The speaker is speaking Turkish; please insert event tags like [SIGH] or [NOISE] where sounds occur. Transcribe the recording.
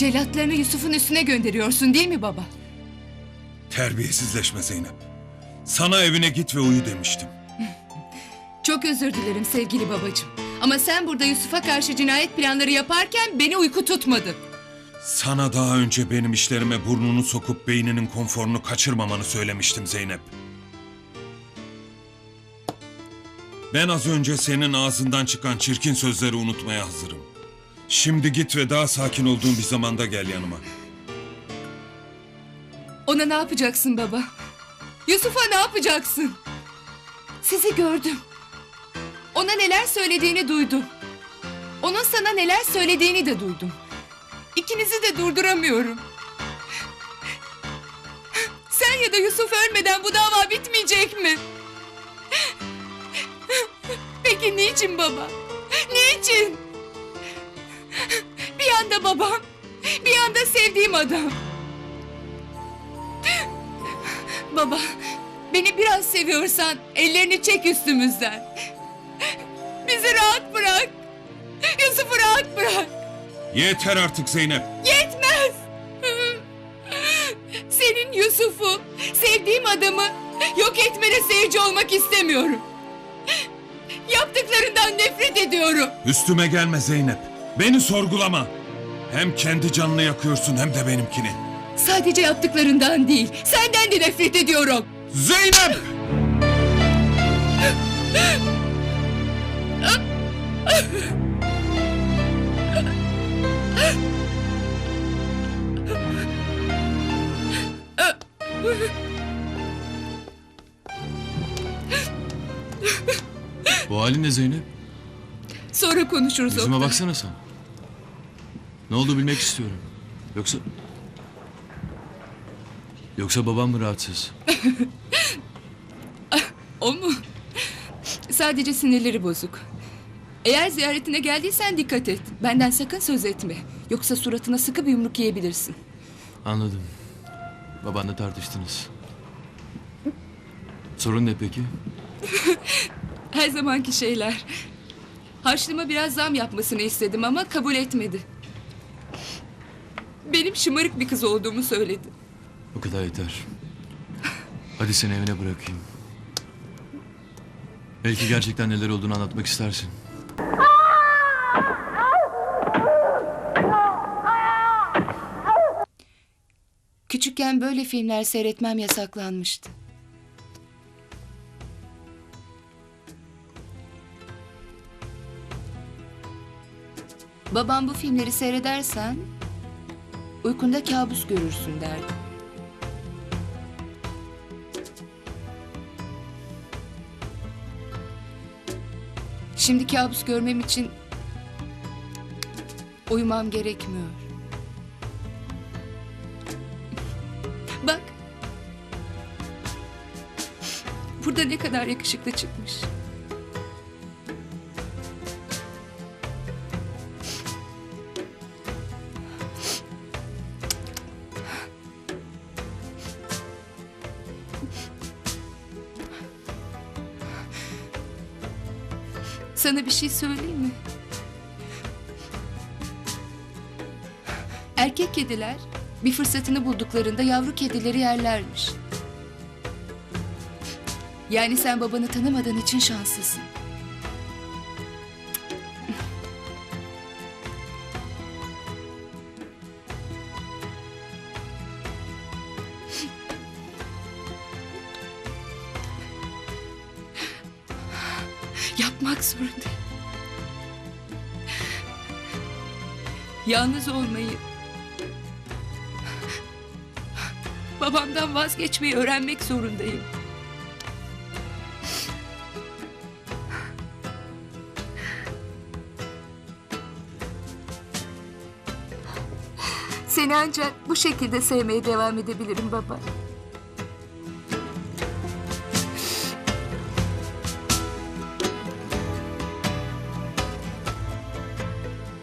Celatlarını Yusuf'un üstüne gönderiyorsun değil mi baba? Terbiyesizleşme Zeynep. Sana evine git ve uyu demiştim. [LAUGHS] Çok özür dilerim sevgili babacığım. Ama sen burada Yusuf'a karşı cinayet planları yaparken beni uyku tutmadı. Sana daha önce benim işlerime burnunu sokup beyninin konforunu kaçırmamanı söylemiştim Zeynep. Ben az önce senin ağzından çıkan çirkin sözleri unutmaya hazırım. Şimdi git ve daha sakin olduğun bir zamanda gel yanıma. Ona ne yapacaksın baba? Yusuf'a ne yapacaksın? Sizi gördüm. Ona neler söylediğini duydum. Onun sana neler söylediğini de duydum. İkinizi de durduramıyorum. Sen ya da Yusuf ölmeden bu dava bitmeyecek mi? Peki niçin baba? Niçin? Bir yanda babam, bir yanda sevdiğim adam. Baba, beni biraz seviyorsan ellerini çek üstümüzden. Bizi rahat bırak. Yusuf'u rahat bırak. Yeter artık Zeynep. Yetmez. Senin Yusuf'u, sevdiğim adamı yok etmene seyirci olmak istemiyorum. Yaptıklarından nefret ediyorum. Üstüme gelme Zeynep. Beni sorgulama. Hem kendi canını yakıyorsun hem de benimkini. Sadece yaptıklarından değil, senden de nefret ediyorum. Zeynep! Bu halin ne Zeynep? Sonra konuşuruz Yüzüme Oktay. baksana sen. Ne oldu bilmek istiyorum. Yoksa... Yoksa babam mı rahatsız? [LAUGHS] O mu? Sadece sinirleri bozuk. Eğer ziyaretine geldiysen dikkat et. Benden sakın söz etme. Yoksa suratına sıkı bir yumruk yiyebilirsin. Anladım. Babanla tartıştınız. Sorun ne peki? [LAUGHS] Her zamanki şeyler. Harçlığıma biraz zam yapmasını istedim ama kabul etmedi. Benim şımarık bir kız olduğumu söyledi. Bu kadar yeter. Hadi seni evine bırakayım. Belki gerçekten neler olduğunu anlatmak istersin. Küçükken böyle filmler seyretmem yasaklanmıştı. Babam bu filmleri seyredersen uykunda kabus görürsün derdi. Şimdi kabus görmem için uyumam gerekmiyor. Bak. Burada ne kadar yakışıklı çıkmış. Sana bir şey söyleyeyim mi? Erkek kediler bir fırsatını bulduklarında yavru kedileri yerlermiş. Yani sen babanı tanımadığın için şanslısın. Yapmak zorundayım. Yalnız olmayı, babamdan vazgeçmeyi öğrenmek zorundayım. Seni ancak bu şekilde sevmeye devam edebilirim baba.